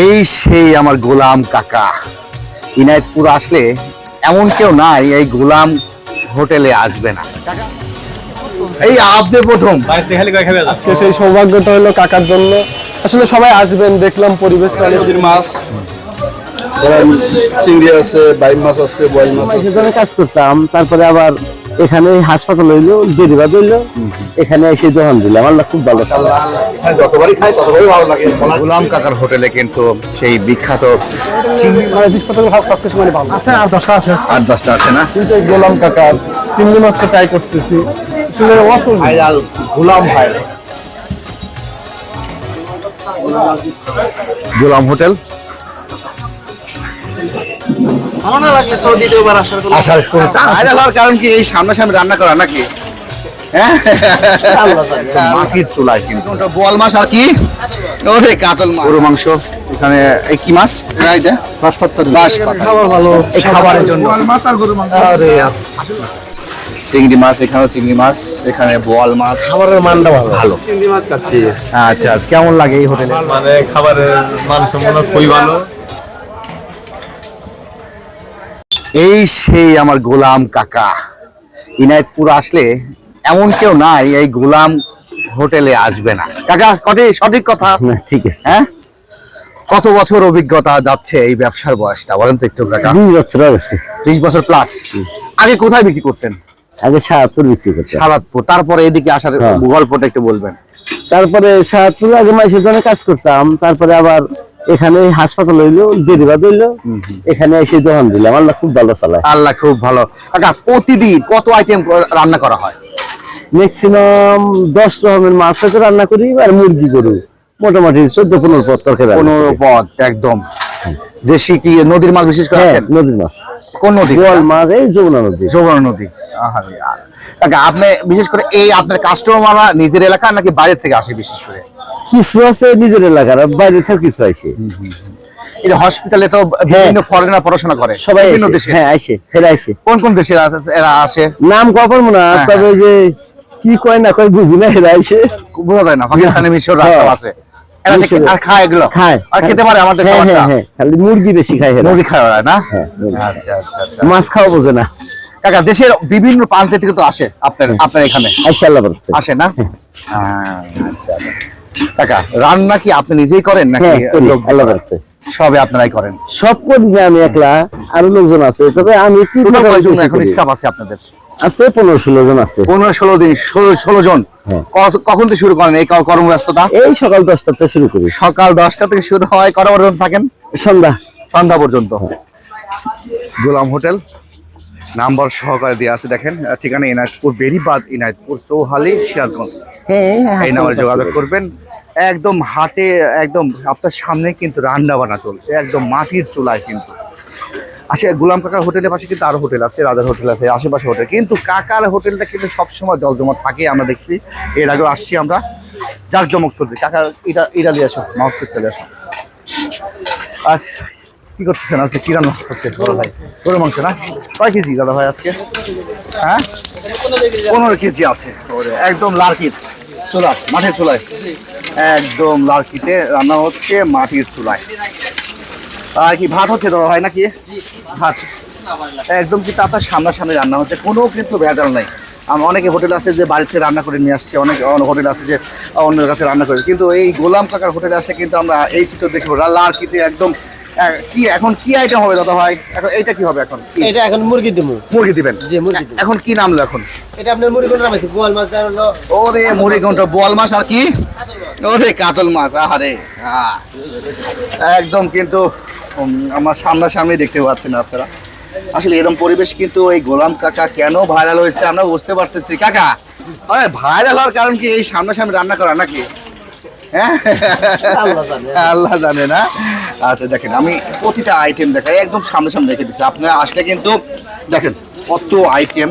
এই সেই আমার গোলাম কাকা। ইনায়তপুর আসলে এমন কেউ নাই এই গোলাম হোটেলে আসবে না। এই আপনি প্রথম। আজকে সেই সৌভাগ্যটা হলো কাকার জন্য। আসলে সবাই আসবেন দেখলাম পরিবেশটা অনেক মাছ। ধরেন চিংড়ি আছে বাইম মাছ আছে বয়েল মাছ আছে। কাজ করতাম তারপরে আবার এখানে হাসপাতাল হইল বেরিবাদ হইল। এখানে এসে দোকান দিলাম আল্লাহ খুব ভালো হ্যাঁ, যতবারই খাই ততবারই ভালো লাগে। গোলাম কাকার হোটেলে কিন্তু সেই বিখ্যাত চিংড়ি মানে সবকিছু মানে ভালো। আছে আর দশটা আছে। আট দশটা আছে না? কিন্তু গোলাম কাকার চিংড়ি মাছটা ট্রাই করতেছি। Viral Golam viral Golam hotel? আসার কোনো ভাইরাল হওয়ার কারণ কি এই সামনাসামনি রান্না করা নাকি? হ্যাঁ? মাটির চুলায় কিন্তু। বোয়াল মাছ আর কি? ওরে কাতল মাছ। গরু মাংস। এখানে এই কি মাছ? এটা? খাবার ভালো। এই খাবারের জন্য। মাছ আর গরু মাংস। আরে চিংড়ি মাছ এখানেও চিংড়ি মাছ এখানে বোয়াল মাছ। খাবারের মানটা ভালো। ভালো। চিংড়ি মাছ কাটছি আচ্ছা আচ্ছা কেমন লাগে এই হোটেলে? মানে খাবারের মান সম্পূর্ণ খুবই ভালো। এই সেই আমার গোলাম কাকা। ইনায়তপুর আসলে এমন কেউ নাই এই গোলাম হোটেলে আসবে না। কাকা কটি সঠিক কথা? ঠিক আছে। হ্যাঁ? কত বছর অভিজ্ঞতা যাচ্ছে এই ব্যবসার বয়সটা? বলেন তো একটু কাকা। বিশ বছর ত্রিশ বছর প্লাস আগে কোথায় বিক্রি করতেন? আগে সাহাত্তর বিক্রি করতাম। সালাদপুর তারপরে এদিকে আসার হ্যাঁ। গল্পটা একটু বলবেন। তারপরে সাহাত্তর আগে মাসের জন্য কাজ করতাম তারপরে আবার এখানে হাসপাতাল হইল বেরিবাদ হইল এখানে এসে দোকান দিলাম আল্লাহ খুব ভালো চালায়। আল্লাহ খুব ভালো। কাকা প্রতিদিন কত আইটেম রান্না করা হয়? ম্যাক্সিমাম দশ রকমের মাছ হয়তো রান্না করি আর মুরগি করি মোটামুটি চোদ্দ পনেরো পদ তরকারি পনেরো। পদ একদম। যে কি নদীর মাছ বিশেষ করে হ্যাঁ নদীর মাছ। কোন নদী? গোয়াল মাছ এই যমুনা নদী। যমুনা নদী। আপনি বিশেষ করে এই আপনার কাস্টমাররা নিজের এলাকা নাকি বাইরে থেকে আসে বিশেষ করে? কিছু আছে নিজের এলাকার বাইরে থেকে কিছু এই যে হসপিটালে তো বিভিন্ন ফরেনার পড়াশোনা করে সবাই বিভিন্ন দেশে। হ্যাঁ আইসে ফের আইসে কোন কোন আছে- এরা আসে? নাম কপার না হ্যাঁ, তবে যে কি কয় না কয় বুঝি না এরা আইসে বোঝা যায় না পাকিস্তানে মিশর হ্যাঁ। রাষ্ট্র আছে। আর খায় এগুলো? খায়। আর খেতে পারে আমাদের হ্যাঁ হ্যাঁ হ্যাঁ খালি মুরগি বেশি খায় এরা। মুরগি খায় না? হ্যাঁ, আচ্ছা আচ্ছা আচ্ছা। মাছ খাওয়া বোঝে না। কাকা দেশের বিভিন্ন প্রান্ত থেকে তো আসে আপনার আপনার এখানে? আইসা আল্লাহ আসে না? হ্যাঁ, আচ্ছা আচ্ছা। কাকা রান্না কি আপনি নিজেই করেন নাকি হ্যাঁ আল্লাহ সবে আপনারাই করেন? সব করি আমি একলা আরও লোকজন আছে তবে আমি এখন স্টাফ আছে আপনাদের? আছে পনেরো ষোলো জন আছে। পনেরো ষোলো দিন ষোলো জন? হ্যাঁ। কখন থেকে শুরু করেন এই কর্মব্যস্ততা? এই সকাল দশটা থেকে শুরু করি। সকাল দশটা থেকে শুরু হয় কটা পর্যন্ত থাকেন? সন্ধ্যা। সন্ধ্যা পর্যন্ত। গোলাম হোটেল? নাম্বার সহকারে দেওয়া আছে দেখেন ঠিকানা ইনায়তপুর বেরিবাদ ইনায়তপুর চৌহালি সিরাজগঞ্জ। হ্যাঁ এই নাম্বারে যোগাযোগ করবেন। একদম হাটে একদম আপনার সামনে কিন্তু রান্না বান্না চলছে একদম মাটির চুলায় কিন্তু। আসে গোলাম কাকার হোটেলের পাশে কিন্তু আরও হোটেল আছে রাজার হোটেল আছে আশেপাশে হোটেল। কিন্তু কাকার হোটেলটা কিন্তু সবসময় জমজমট থাকে আমরা দেখছি। এর আগেও আসছি আমরা। যাক জমক চলছে কাকার এটা নিয়ে আসো মাউথ পিস চলে আসো। আচ্ছা কি করতেছেন আজকে? কি রান্না হচ্ছে বড় ভাই। গরু মাংস না? কয় কেজি দাদা ভাই আজকে? হ্যাঁ? পনেরো কেজি আছে। একদম লার্কির চুলা মাঠের চুলায়। একদম লার্কিতে রান্না হচ্ছে মাটির চুলায়। আর কি, ভাত হচ্ছে দাদা ভাই নাকি? ভাত। একদম কিন্তু আপনার সামনাসামনি রান্না হচ্ছে। কোনো কিন্তু ভেজাল নাই। আমার অনেকে হোটেল আছে যে বাড়িতে রান্না করে নিয়ে আসছে, অনেক অনেক হোটেল আছে যে অন্য কাছে রান্না করে। কিন্তু এই গোলাম কাকার হোটেলে আসলে কিন্তু আমরা এই চিত্র দেখব। লার্কিতে একদম কি এখন কি আইটেম হবে দাদা ভাই? এখন এইটা কি হবে এখন? এটা এখন মুরগি দিমু মুরগি দিবেন? জি মুরগি এখন কি নামলো এখন? এটা আপনার মুরগি কোন নাম আছে গোয়াল মাছ আর হলো ওরে মুড়ি ঘণ্টা বোয়াল মাছ আর কি? ওরে কাতল মাছ আহারে। একদম কিন্তু আমার সামনাসামনি দেখতে পাচ্ছেন আপনারা। আসলে এরকম পরিবেশ কিন্তু এই গোলাম কাকা কেন ভাইরাল হয়েছে আমরা বুঝতে পারতেছি। কাকা আরে ভাইরাল হওয়ার কারণ কি এই সামনাসামনি রান্না করা নাকি? হ্যাঁ? আল্লাহ জানে না। আচ্ছা দেখেন, আমি প্রতিটা আইটেম দেখাই, একদম সামনাসামনি রেখে দিচ্ছি। আপনারা আসলে কিন্তু দেখেন, কত আইটেম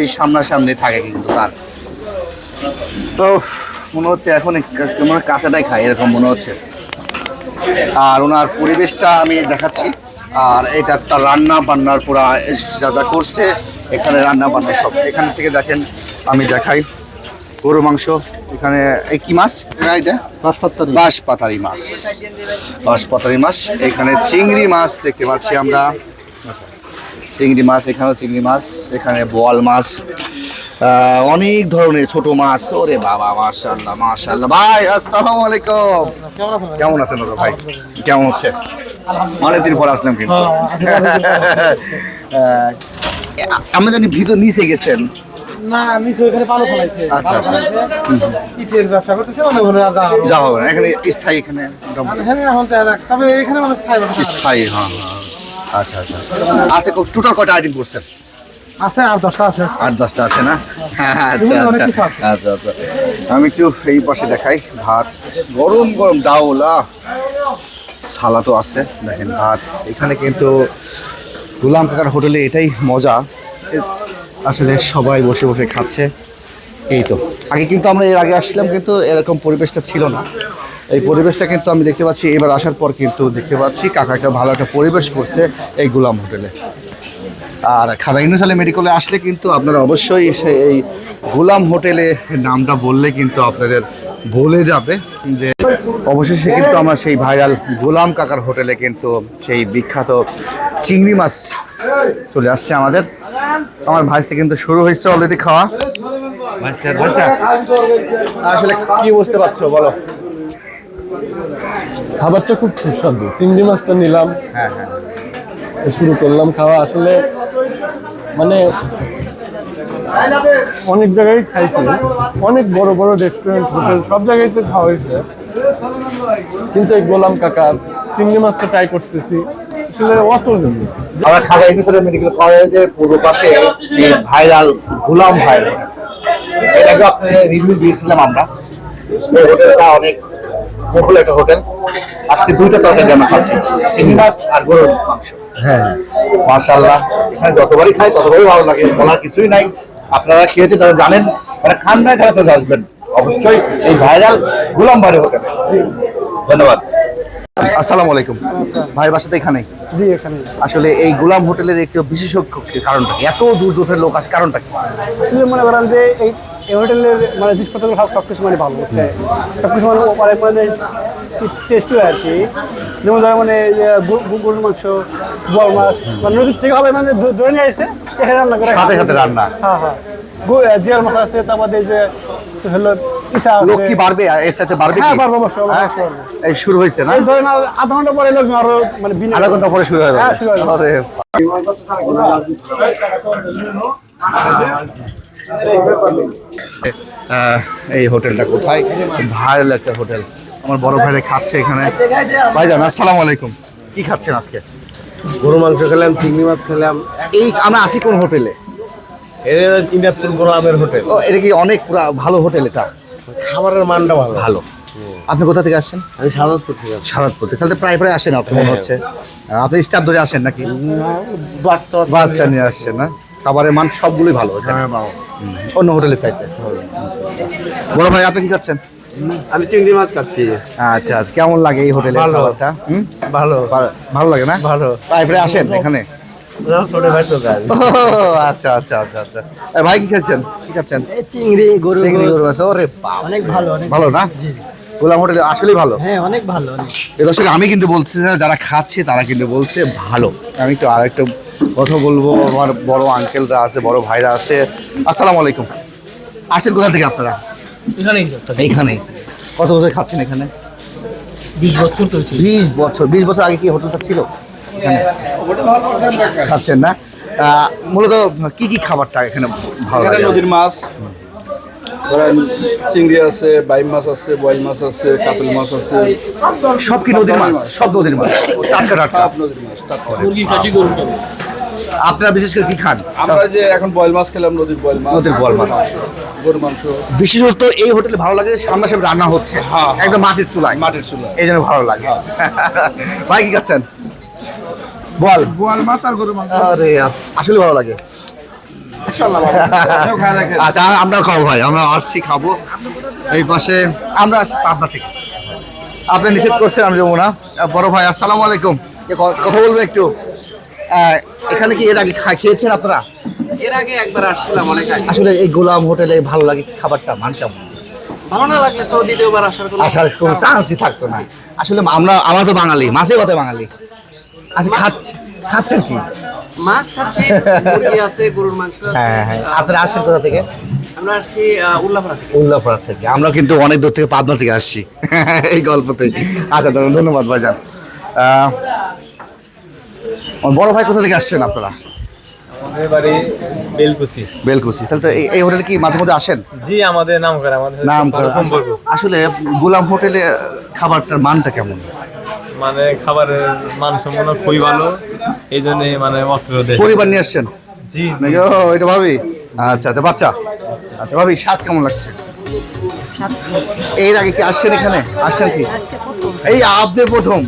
এই সামনাসামনি থাকে কিন্তু তার। তো মনে হচ্ছে এখন মনে কাঁচাটাই খাই এরকম মনে হচ্ছে। আর ওনার পরিবেশটা আমি দেখাচ্ছি। আর এটা তার রান্না বান্নার পুরা যা যা করছে, এখানে রান্না বান্না সব। এখান থেকে দেখেন, আমি দেখাই। গরু মাংস এখানে এই কি মাছ? এটা বাঁশ পাতারি মাছ। বাঁশ পাতারি মাছ। এখানে চিংড়ি মাছ দেখতে পাচ্ছি আমরা। চিংড়ি মাছ এখানেও চিংড়ি মাছ এখানে বোয়াল মাছ। অনেক ধরনের ছোট মাছ। ওরে বাবা মাশাল্লাহ মাশাল্লাহ ভাই আসসালামু আলাইকুম। কেমন আছেন দাদা ভাই? কেমন হচ্ছে? অনেকদিন পর আসলাম কিন্তু। আমরা জানি ভিতর নিচে গেছেন। না নিচে ওখানে পালো ফেলাইছে আচ্ছা আচ্ছা। ইটের ব্যবসা করতেছে মনে মনে আর যাওয়া হবে না। যা হবে না এখানে স্থায়ী এখানে এখানে এখন তো তবে এখানে মানে স্থায়ী স্থায়ী হ্যাঁ হ্যাঁ আচ্ছা আচ্ছা। আচ্ছা টোটাল কটা আইটেম করছেন? আছে আর দশটা আছে। দশটা আছে না? হ্যাঁ, আচ্ছা আচ্ছা। আচ্ছা আচ্ছা। আমি একটু এই পাশে দেখাই ভাত গরম গরম ডাউল আহ। সালা তো আছে দেখেন ভাত। এখানে কিন্তু গুলাম কাকার হোটেলে এটাই মজা। আসলে সবাই বসে বসে খাচ্ছে। এই তো। আগে কিন্তু আমরা এর আগে আসলাম কিন্তু এরকম পরিবেশটা ছিল না। এই পরিবেশটা কিন্তু আমি দেখতে পাচ্ছি, এবার আসার পর কিন্তু দেখতে পাচ্ছি কাকা একটা ভালো একটা পরিবেশ করছে এই গুলাম হোটেলে। আর খাদা ইউনুস আলী মেডিকেলে আসলে কিন্তু আপনারা অবশ্যই এই গোলাম হোটেলে নামটা বললে কিন্তু আপনাদের বলে যাবে যে অবশেষে কিন্তু আমরা সেই ভাইরাল গোলাম কাকার হোটেলে কিন্তু সেই বিখ্যাত চিংড়ি মাছ চলে আসছে আমাদের। আমার ভাইসতে কিন্তু শুরু হয়েছে অলরেডি খাওয়া। আসলে কি বুঝতে পারছ বলো। খাবারটা খুব সুস্বাদু। চিংড়ি মাছটা নিলাম। হ্যাঁ হ্যাঁ। শুরু করলাম খাওয়া। আসলে মানে অনেক জায়গায় খাইছি। অনেক বড় বড় রেস্টুরেন্ট হোটেল সব জায়গায়তে খাওয়া হয়েছে। কিন্তু এই গোলাম কাকার চিংড়ি মাছটা ট্রাই করতেছি। আসলে অত আমরা ইউনুস আলী মেডিকেল কলেজের পূর্ব পাশে ভাইরাল গোলাম ভাইরাল এটাকে আপনি রিভিউ দিয়েছিলাম আমরা। এই হোটেলটা অনেক বহুল একটা হোটেল। আজকে দুইটা তরকারি আমরা খাচ্ছি চিংড়ি মাছ আর গরুর মাংস। হ্যাঁ। মাশাল্লাহ এখানে যতবারই খাই ততবারই ভালো লাগে বলার কিছুই নাই। আপনারা খেয়েছে তারা জানেন তারা খান নাই তারা তো আসবেন অবশ্যই এই ভাইরাল গুলাম ভাইয়ের হোটেলে। ধন্যবাদ। আসসালামু আলাইকুম। ভাই এখানেই? জি এখানে আসলে এই গোলাম হোটেলের একটু বিশেষজ্ঞ কারণটা কি? এত দূর দূরের লোক আসে কারণটা কি? আসলে মনে করেন যে এই এই হোটেলের মানে জিনিসপত্র সব কিছু মানে ভালো হচ্ছে সব কিছু মানে মানে মানে টেস্ট হয় আর কি। যেমন ধরেন মানে গরু- গরু- গরুর মাংস বল মাছ মানে নদীর থেকে হবে মানে ধরে নিয়ে এখানে রান্না করে। সাথে সাথে রান্না। হ্যাঁ হ্যাঁ। গো- জিয়ার মাছ আছে তারপরে যে হলো লোক কি বাড়বে? এর সাথে বাড়বে হ্যাঁ, কি? বাড়বে অবশ্যই, অবশ্যই হ্যাঁ? এই শুরু হয়েছে না? ধরেন আধা ঘণ্টা পরে আরও মানে আধা ঘণ্টা পরে শুরু হয়ে যাবে। শুরু যাবে। আরে এই হোটেলটা কোথায়? ভাইরাল একটা হোটেল। আমার বড় ভাইরা খাচ্ছে এখানে। ভাই ভাইজান আসসালামু আলাইকুম। কি খাচ্ছেন আজকে? গরু মাংস খেলাম চিংড়ি মাছ খেলাম। এই আমরা আছি কোন হোটেলে? এটা ইন্দাপুর গোলামের হোটেল। ও এটা কি অনেক পুরা ভালো হোটেল এটা? খাবারের মানটা ভালো। ভালো। আপনি কোথা থেকে আসছেন? আমি সাদাসপুর থেকে। সারাদপুর থেকে। তাহলে প্রায় প্রায় আসেন আপনি মনে হচ্ছে। আপনি স্টাফ ধরে আসেন নাকি? বাচ্চা নিয়ে আসছেন না? খাবারের মান সবগুলোই ভালো অন্য হোটেলের চাইতে। বড় ভাই আপনি কি খাচ্ছেন? আমি চিংড়ি মাছ খাচ্ছি। আচ্ছা আচ্ছা। কেমন লাগে এই হোটেলে ভালো। খাবারটা? ভালো। ভালো লাগে না? ভালো। প্রায় প্রায় আসেন এখানে? আচ্ছা আচ্ছা আচ্ছা আচ্ছা। ভাই কি খাচ্ছেন? কি খাচ্ছেন? চিংড়ি গরু চিংড়ি গরু আছে ওরে অনেক ভালো অনেক ভালো না? গোলাম হোটেলে আসলেই ভালো। হ্যাঁ অনেক ভালো দর্শক আমি কিন্তু বলছি না যারা খাচ্ছে তারা কিন্তু বলছে ভালো। আমি একটু আর একটা কথা বলব। আমার বড় আঙ্কেলরা আছে বড় ভাইরা আছে। আসসালামু আলাইকুম। আসেন কোথা থেকে আপনারা? এইখানে কত বছর খাচ্ছেন এখানে? বিশ বছর তো বিশ বছর। বিশ বছর আগে কি হোটেলটা ছিল? এখানে? খাচ্ছেন না। মূলত কি কি খাবারটা এখানে ভালো লাগে? নদীর মাছ ধরেন চিংড়ি আছে বাইম মাছ আছে বয়েল মাছ আছে কাতল মাছ আছে। সব কি নদীর মাছ? সব নদীর মাছ। টাটকা টাটকা। নদীর মাছ টাটকা। আপনারা বিশেষ করে কি খান? আমরা যে এখন বয়েল মাছ খেলাম নদীর বয়েল মাছ। নদীর বল মাছ। গরু মাংস। বিশেষত এই হোটেলে ভালো লাগে সামনাসামনি রান্না হচ্ছে। হ্যাঁ, একদম মাটির চুলায়। মাটির চুলা এই জন্য ভালো লাগে। ভাই কি খাচ্ছেন? বল বোয়াল মাছ আর গরু মাংস। আরে আসলে ভালো লাগে। আচ্ছা আমরা খাব ভাই আমরা আসছি খাব। এই পাশে আমরা আসছি পাবনা থেকে। আপনি নিষেধ করছেন আমি যাব না। বড় ভাই আসসালামু আলাইকুম। এ ক- কথা বলব একটু। এখানে কি এর আগে খা- খেয়েছেন আপনারা? এর আগে একবার আসছিলাম অনেক আগে। আসলে এই গোলাম হোটেলে ভালো লাগে খাবারটা মান কেমন? ভালো না লাগলে তো দ্বিতীয়বার আসার কোনো আসার কোনো চান্সই থাকতো না। আসলে আমরা আমরা তো বাঙালি মাছে কথা বাঙালি। আচ্ছা খাচ্ছে। খাচ্ছেন কি? মাছ খাচ্ছি মুরগি আছে গরুর মাংস আছে। হ্যাঁ হ্যাঁ। আপনারা আসছেন কোথা থেকে? আমরা আসছি উল্লাপাড়া থেকে। উল্লাপাড়া থেকে। আমরা কিন্তু অনেক দূর থেকে পাবনা থেকে আসছি। এই গল্পতে। আচ্ছা ধরুন ধন্যবাদ ভাইজান। বড় ভাই কোথা থেকে আসছেন আপনারা? আমাদের বাড়ি বেলকুচি। বেলকুচি। তাহলে তো এই- এই হোটেলে কি মাঝে মধ্যে আসেন? জি আমাদের নাম করে আমাদের নাম ভালো আসলে গোলাম হোটেলে খাবারটার মানটা কেমন? মানে খাবারের মান সম্পূর্ণ খুবই ভালো। এই জন্য মানে মাত্র পরিবার নিয়ে আসছেন? জি এটা ভাবি। আচ্ছা তো বাচ্চা। আচ্ছা ভাবি স্বাদ কেমন লাগছে? এর আগে কি আসছেন এখানে? আসছেন কি? এই আপনি প্রথম।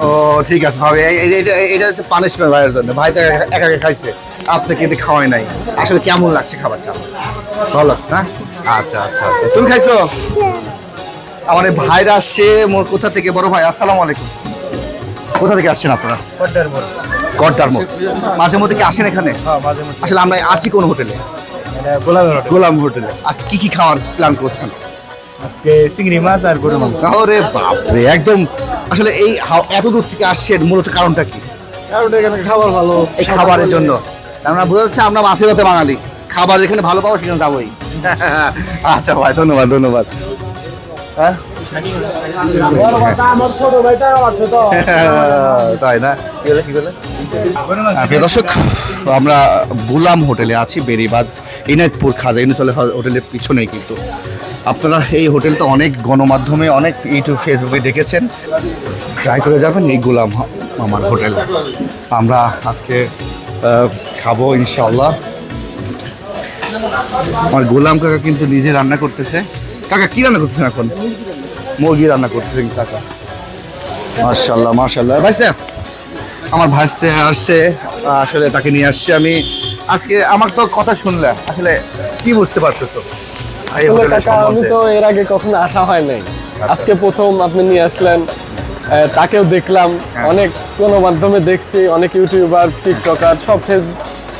ও ঠিক আছে ভাবি। এটা এটা হচ্ছে পানিশমেন্ট ভাইয়ের জন্য। ভাই তো একা- একা একা খাইছে। আপনি কিন্তু খাওয়াই নাই। আসলে কেমন লাগছে খাবারটা? ভালো লাগছে না? আচ্ছা আচ্ছা আচ্ছা। তুমি খাইছো? আমার এই ভাইরা আসছে মোর কোথা থেকে? বড় ভাই আসসালামু আলাইকুম। কোথা থেকে আসছেন আপনারা? কড্ডার মোড়। মাঝে মধ্যে কি আসেন এখানে? আসলে আমরা আছি কোন হোটেলে? গোলাম হোটেলে। আজ কি কি খাওয়ার প্ল্যান করছেন? আজকে চিংড়ি মাছ আর গরু মাংস। আরে বাপরে একদম। আসলে এই এত দূর থেকে আসছেন মূলত কারণটা কি? এখানে খাবার ভালো। এই খাবারের জন্য। আমরা বোঝা যাচ্ছে আমরা মাছে ভাতে বাঙালি। খাবার ভালো পাবো সেখানে যাবোই। আচ্ছা ভাই ধন্যবাদ ধন্যবাদ। তাই না? হ্যাঁ, দর্শক আমরা গোলাম হোটেলে আছি বেরিবাদ ইনায়তপুর খাজা ইউনুসল হোটেলের পিছনেই কিন্তু। আপনারা এই হোটেলটা অনেক গণমাধ্যমে অনেক ইউটিউব ফেসবুকে দেখেছেন। ট্রাই করে যাবেন এই গোলাম মামার হোটেল। আমরা আজকে খাব ইনশাল্লাহ আমার গোলাম কাকা কিন্তু নিজে রান্না করতেছে। কাকা কি রান্না করতেছেন এখন? মুরগি রান্না করতেছেন কাকা। মার্শাল্লাহ মার্শাল্লাহ ভাইস্তে আমার ভাইস্তে আসছে আসলে তাকে নিয়ে আসছি আমি। আজকে আমার তো কথা শুনলে আসলে কি বুঝতে পারতেছো? আমি তো এর আগে কখনো আসা হয় নাই। আজকে প্রথম আপনি নিয়ে আসলেন তাকেও দেখলাম। অনেক কোনো মাধ্যমে দেখছি অনেক ইউটিউবার টিকটকার সব ফেস-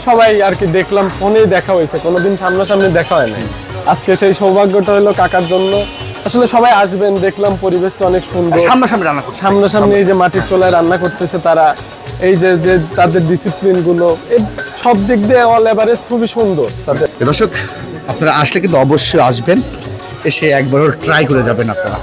সবাই আর কি দেখলাম ফোনেই দেখা হয়েছে কোনোদিন সামনাসামনি দেখা হয় নাই। আজকে সেই সৌভাগ্যটা হলো কাকার জন্য। আসলে সবাই আসবেন দেখলাম পরিবেশটা অনেক সুন্দর। সামনাসামনি রান্না করছি। সামনাসামনি এই যে মাটির চোলায় রান্না করতেছে তারা। এই যে যে তাদের ডিসিপ্লিনগুলো এই সব দিক দিয়ে অল এভারেজ খুবই সুন্দর তাদের। দর্শক আপনারা আসলে কিন্তু অবশ্যই আসবেন। এসে একবার ট্রাই করে যাবেন আপনারা।